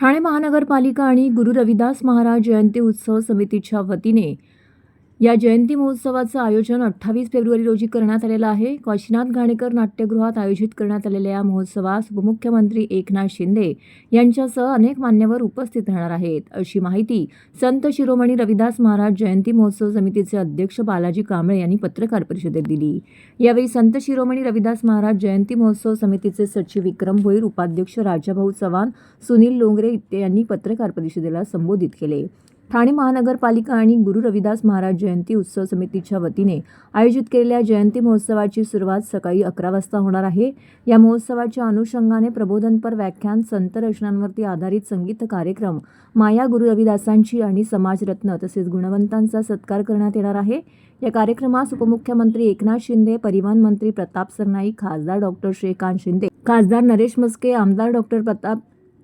ठाणे महानगरपालिका आणि गुरु रविदास महाराज जयंती उत्सव समितीच्या वतीने या जयंती महोत्सवाचं आयोजन अठ्ठावीस फेब्रुवारी रोजी करण्यात आलेलं आहे. काशीनाथ घाणेकर नाट्यगृहात आयोजित करण्यात आलेल्या या महोत्सवास उपमुख्यमंत्री एकनाथ शिंदे यांच्यासह अनेक मान्यवर उपस्थित राहणार आहेत. अशी माहिती संत शिरोमणी रविदास महाराज जयंती महोत्सव समितीचे अध्यक्ष बालाजी कांबळे यांनी पत्रकार परिषदेत दिली. यावेळी संत शिरोमणी रविदास महाराज जयंती महोत्सव समितीचे सचिव विक्रम भोईर उपाध्यक्ष राजाभाऊ चव्हाण सुनील लोंगरे इत्ते यांनी पत्रकार परिषदेला संबोधित केले. ठाणे महानगरपालिका आणि गुरु रविदास महाराज जयंती उत्सव समितीच्या वतीने आयोजित केलेल्या जयंती महोत्सवाची सुरुवात सकाळी अकरा वाजता होणार आहे. या महोत्सवाच्या अनुषंगाने प्रबोधनपर व्याख्यान संत रचनांवरती आधारित संगीत कार्यक्रम माया गुरु रविदासांची आणि समाजरत्न तसेच गुणवंतांचा सत्कार करण्यात येणार आहे. या कार्यक्रमास उपमुख्यमंत्री एकनाथ शिंदे परिवहन मंत्री प्रताप सरनाईक खासदार डॉक्टर श्रीकांत शिंदे खासदार नरेश मस्के आमदार डॉक्टर प्रताप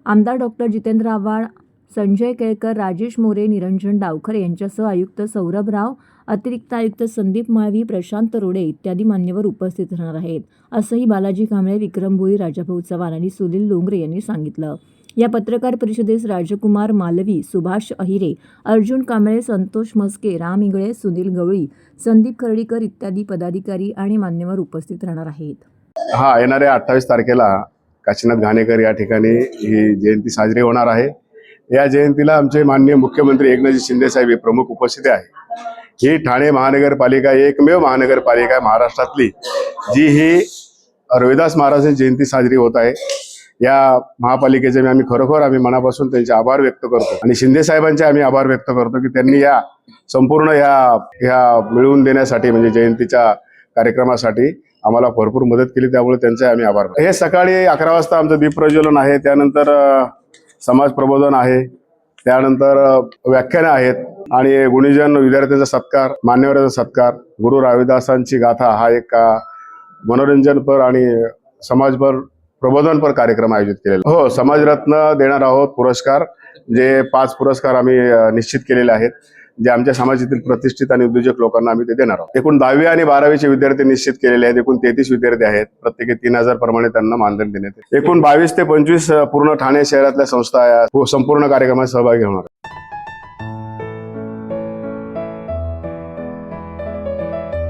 आमदार डॉक्टर जितेंद्र आव्हाड संजय केळकर राजेश मोरे निरंजन डावकर यांच्यासह आयुक्त सौरभ राव अतिरिक्त आयुक्त संदीप माळवी प्रशांत रोडे इत्यादी मान्यवर उपस्थित राहणार आहेत. असंही बालाजी कांबळे विक्रम भोई राजाभाऊ चव्हाण आणि सुनील डोंगरे यांनी सांगितलं. या पत्रकार परिषदेस राजकुमार मालवी सुभाष अहिरे अर्जुन कांबळे संतोष मस्के राम इंगळे सुनील गवळी संदीप खर्डीकर इत्यादी पदाधिकारी आणि मान्यवर उपस्थित राहणार आहेत. हा येणाऱ्या अठ्ठावीस तारखेला काशीनाथ घाणेकर या ठिकाणी ही जयंती साजरी होणार आहे. या जयंतीला आमचे माननीय मुख्यमंत्री एकनाथजी शिंदे साहेब हे प्रमुख उपस्थिती आहे. ही ठाणे महानगरपालिका एकमेव महानगरपालिका आहे महाराष्ट्रातली जी ही रविदास महाराजांची जयंती साजरी होत आहे. या महापालिकेचे आम्ही खरोखर आम्ही मनापासून त्यांचे आभार व्यक्त करतो. आणि शिंदे साहेबांचे आम्ही आभार व्यक्त करतो की त्यांनी या संपूर्ण या ह्या मिळवून देण्यासाठी म्हणजे जयंतीच्या कार्यक्रमासाठी आम्हाला भरपूर मदत केली. त्यामुळे त्यांचे आम्ही आभार. हे सकाळी अकरा वाजता आमचं दीप प्रज्वलन आहे. त्यानंतर समाज प्रबोधन आहे. त्यानंतर व्याख्याने व्याख्यानं आहेत आणि गुणीजन विद्यार्थ्यांचा सत्कार मान्यवरांचा सत्कार गुरु रविदासांची गाथा हा एक मनोरंजनपर आणि समाजपर प्रबोधनपर कार्यक्रम आयोजित केलेला हो समाजरत्न देणार आहोत पुरस्कार जे पाच पुरस्कार आम्ही निश्चित केलेले आहेत. जे आमच्या समाजातील प्रतिष्ठित आणि उद्योजक लोकांना आम्ही ते देणार आहोत. एकूण दहावी आणि बारावीचे विद्यार्थी निश्चित केलेले आहेत. एकूण तेहतीस विद्यार्थी आहेत. प्रत्येकी तीन हजार प्रमाणे त्यांना मानधन देण्यात एकूण बावीस ते पंचवीस पूर्ण ठाणे शहरातल्या संस्था संपूर्ण कार्यक्रमात सहभागी होणार